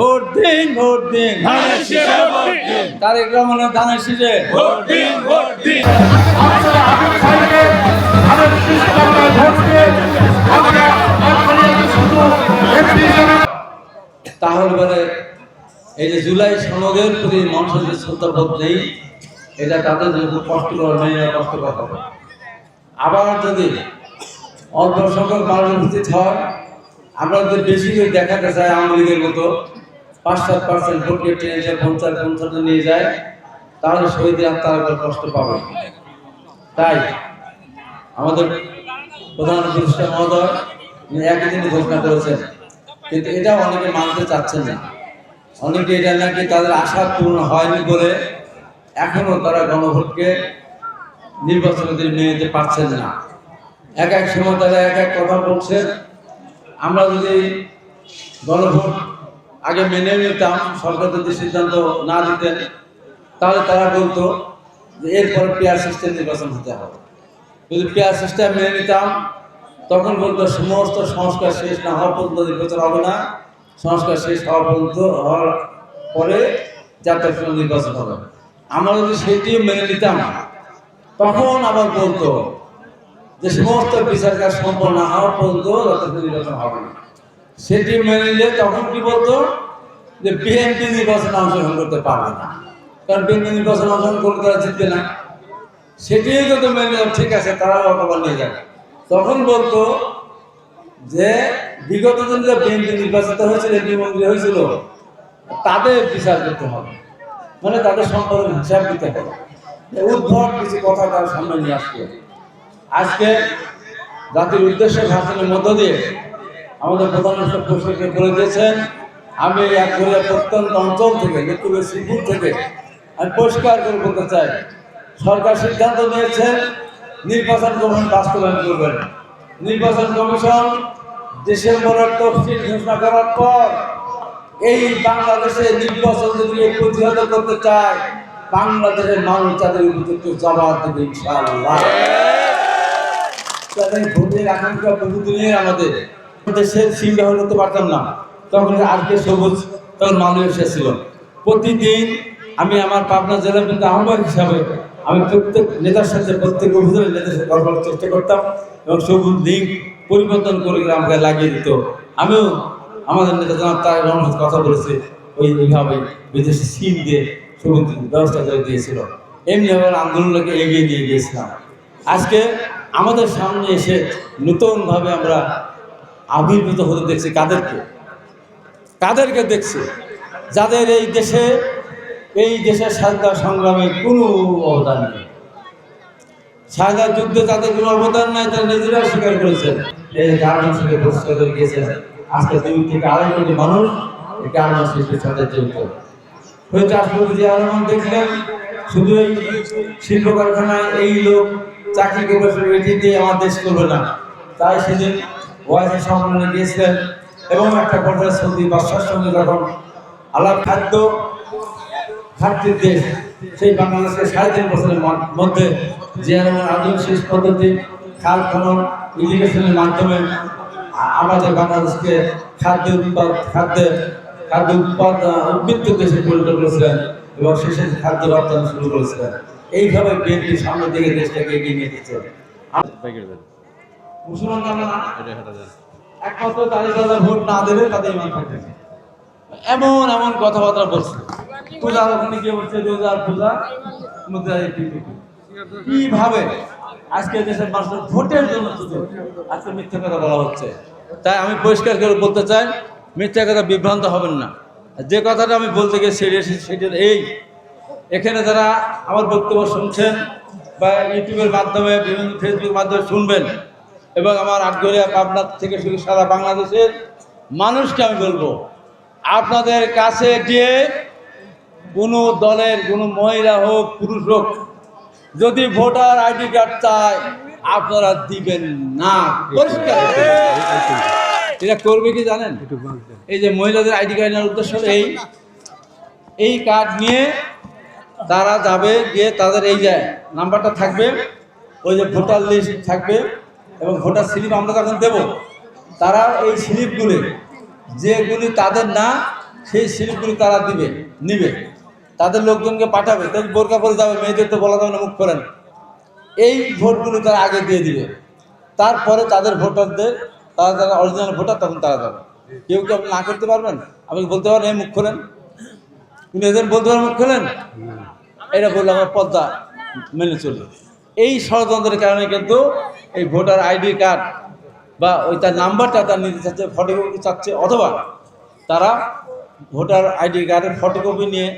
Vote দিন vote দিন। ধানের শীষে ভোট দিন। তারেক রহমানের ধানের শীষে। ভোট দিন ভোট দিন। তাহলে বলে এই যে জুলাই সনদের প্রতি মানুষের যে শ্রদ্ধাবোধ নেই এটা তাদের জন্য কষ্টকর মেয়ে কষ্টকর হবে আবার যদি অল্প সংখ্যক মানুষ উপস্থিত হয় আমরা যদি বেশি করে দেখাতে চাই আওয়ামী লীগের মতো পাঁচ সাত পার্সেন্ট ভোটকে টেনে যে পঞ্চায়েত পঞ্চায়েত নিয়ে যায়, তাহলে শহীদের আত্মার কষ্ট পাবে। তাই আমাদের প্রধান উপদেষ্টা মহোদয় একই দিনে ঘোষণা করেছেন, কিন্তু এটা অনেকে মানতে চাচ্ছেন না। অনেকে এটা নাকি তাদের আশা পূর্ণ হয়নি বলে এখনও তারা গণভোটকে নির্বাচনে মেনে নিতে পারছেন না। এক এক সময় তারা এক এক কথা বলছেন। আমরা যদি গণভোট আগে মেনে নিতাম, সরকার যদি সিদ্ধান্ত না দিতেন, তাহলে তারা বলতো যে এরপর পেয়ার সিস্টেম নির্বাচন হতে হবে। যদি পেয়ার সিস্টেম মেনে নিতাম, তখন বলতো সমস্ত সংস্কার শেষ না হওয়া পর্যন্ত নির্বাচন হবে না। সংস্কার শেষ হওয়া পর্যন্ত হওয়ার পরে জাতীয় নির্বাচন হবে। আমরা যদি সেটিও মেনে নিতাম, তখন আবার বলতো যে সমস্ত বিচার কাজ সম্পন্ন না হওয়া পর্যন্ত জাতীয় নির্বাচন হবে না। সেটি মেনে নিলে তখন কি বলতো যে বিএনপি নির্বাচনে অংশগ্রহণ করতে পারবে না। কারণ বিএনপি নির্বাচনে অংশগ্রহণ করলে তারা জিতবে না। সেটিও যদি মেনে ঠিক আছে, তারাও অপমান নিয়ে যাবে। তখন বলতো যে বিগত দিন যে বিএনপি নির্বাচিত হয়েছিল এমপি মন্ত্রী হয়েছিল, তাদের বিচার করতে হবে। মানে তাদের সম্পর্কে হিসাব দিতে হবে। উদ্ভব কিছু কথা তার সামনে নিয়ে আসবে। আজকে জাতির উদ্দেশ্য ভাষণের মধ্য দিয়ে আমাদের প্রধানমন্ত্রী পরিষদকে বলে দিয়েছেন। আমি এক প্রত্যন্ত অঞ্চল থেকে নেত্রীপুর শ্রীপুর থেকে আমি পরিষ্কার করে বলতে চাই, সরকার সিদ্ধান্ত নিয়েছে নির্বাচন কমিশন বাস্তবায়ন করবেন। নির্বাচন কমিশন ডিসেম্বরের তফসিল ঘোষণা করার পর এই বাংলাদেশে নির্বাচন যদি প্রতিহত করতে চায়, বাংলাদেশের মানুষ তাদের উপযুক্ত জবাব দেবে ইনশাআল্লাহ। তাদের ভোটের আকাঙ্ক্ষা বহুদিনের আমাদের। দেশের ব্যবহার করতে পারতাম না। তখন আজকে সবুজ, তখন মানুষ এসেছিল প্রতিদিন আমি আমার পাবনা জেলা কিন্তু আহ্বায়ক হিসাবে আমি প্রত্যেক নেতার সাথে, প্রত্যেক অভিযোগের নেতার সাথে কথা চেষ্টা করতাম এবং সবুজ লিঙ্ক পরিবর্তন করে আমাকে লাগিয়ে দিত। আমিও আমাদের নেতা জনাব তার রহমানের সাথে কথা বলেছি, ওই এইভাবে বিদেশি সিম দিয়ে সবুজ ব্যবস্থা করে দিয়েছিল। এমনিভাবে আন্দোলনকে এগিয়ে নিয়ে গিয়েছিলাম। আজকে আমাদের সামনে এসে নতুনভাবে আমরা আবির্ভূত হতে দেখছি কাদেরকে? কাদেরকে দেখছি? যাদের এই দেশে, এই দেশের স্বাধীনতা সংগ্রামে কোনো অবদান নেই। স্বাধীনতা যুদ্ধে তাদের কোনো অবদান নাই, তারা নিজেরাও স্বীকার করেছেন। এই গার্মেন্টস থেকে বহিষ্কার করে গিয়েছেন আজকে দুই থেকে আড়াই কোটি মানুষ। এই গার্মেন্টস সাথে জড়িত হয়তো রাষ্ট্রপতি জিয়া রহমান দেখলেন, শুধু এই শিল্প কারখানায় এই লোক চাকরি করবে দিয়ে আমার দেশ করবে না। তাই সেদিন ওয়াইসি সম্মেলনে গিয়েছিলেন এবং একটা পর্যায়ে সৌদি বাদশার সঙ্গে যখন আলাপ খাদ্য খাদ্যের দেশ সেই বাংলাদেশকে সাড়ে তিন বছরের মধ্যে রহমান আধুনিক শেষ পদ্ধতি, খাল খনন ইরিগেশনের মাধ্যমে আমাদের বাংলাদেশকে খাদ্য উৎপাদ খাদ্যে খাদ্য উৎপাদ উদ্বৃত্ত দেশে পরিণত করেছিলেন এবং শেষে খাদ্য রপ্তানি শুরু করেছিলেন। এইভাবে বিএনপি সামনের দিকে দেশটাকে এগিয়ে নিয়ে গেছে মুসলমান আমরা না? একমাত্র তাদের ভোট না দেবে তাদের ইমান থাকবে এমন এমন কথাবার্তা বলছে। পূজা ওখানে গিয়ে বলছে? রোজার পূজা মুদ্রা কীভাবে? আজকে দেশের মানুষের ভোটের জন্য শুধু আজকে মিথ্যা কথা বলা হচ্ছে। তাই আমি পরিষ্কার করে বলতে চাই মিথ্যা কথা বিভ্রান্ত হবেন না। যে কথাটা আমি বলতে গিয়ে সেটা সেটা এই। এখানে যারা আমার বক্তব্য শুনছেন বা ইউটিউবের মাধ্যমে বিভিন্ন ফেসবুকের মাধ্যমে শুনবেন এবং আমার আটগড়িয়া পাবনা থেকে শুরু সারা বাংলাদেশের মানুষকে আমি বলব আপনাদের কাছে গিয়ে কোনো দলের কোনো মহিলা হোক পুরুষ হোক যদি ভোটার আইডি কার্ড চায় আপনারা দিবেন না। পরিষ্কার। এটা করবে কি জানেন? এই যে মহিলাদের আইডি কার্ড নেওয়ার উদ্দেশ্য এই। এই কার্ড নিয়ে তারা যাবে গিয়ে তাদের এই যে নাম্বারটা থাকবে ওই যে ভোটার লিস্ট থাকবে এবং ভোটার স্লিপ আমরা যখন দেব। তারা এই স্লিপগুলি, যেগুলি তাদের না, সেই স্লিপগুলি তারা দিবে, নিবে। তাদের লোকজনকে পাঠাবে, তাদের বোরকা পরে যাবে, মেয়েদের তো বলা যাবে না মুখ করেন এই ভোটগুলো তারা আগে দিয়ে দিবে। তারপরে তাদের ভোটারদের, তারা যারা অরিজিনাল ভোটার, তখন তারা যাবে কেউ কি আপনি না করতে পারবেন? আপনি বলতে পারেন, এই মুখ খোলেন উনি এদের বলতে পারেন, মুখ খোলেন এটা বললে আমরা পদ্মা মেনে চলি এই ষড়যন্ত্রের কারণে কিন্তু এই ভোটার আইডি কার্ড বা ওই তার নাম্বারটা তার নিতে চাচ্ছে ফটোকপি চাচ্ছে, অথবা তারা ভোটার আইডি কার্ডের ফটোকপি নিয়ে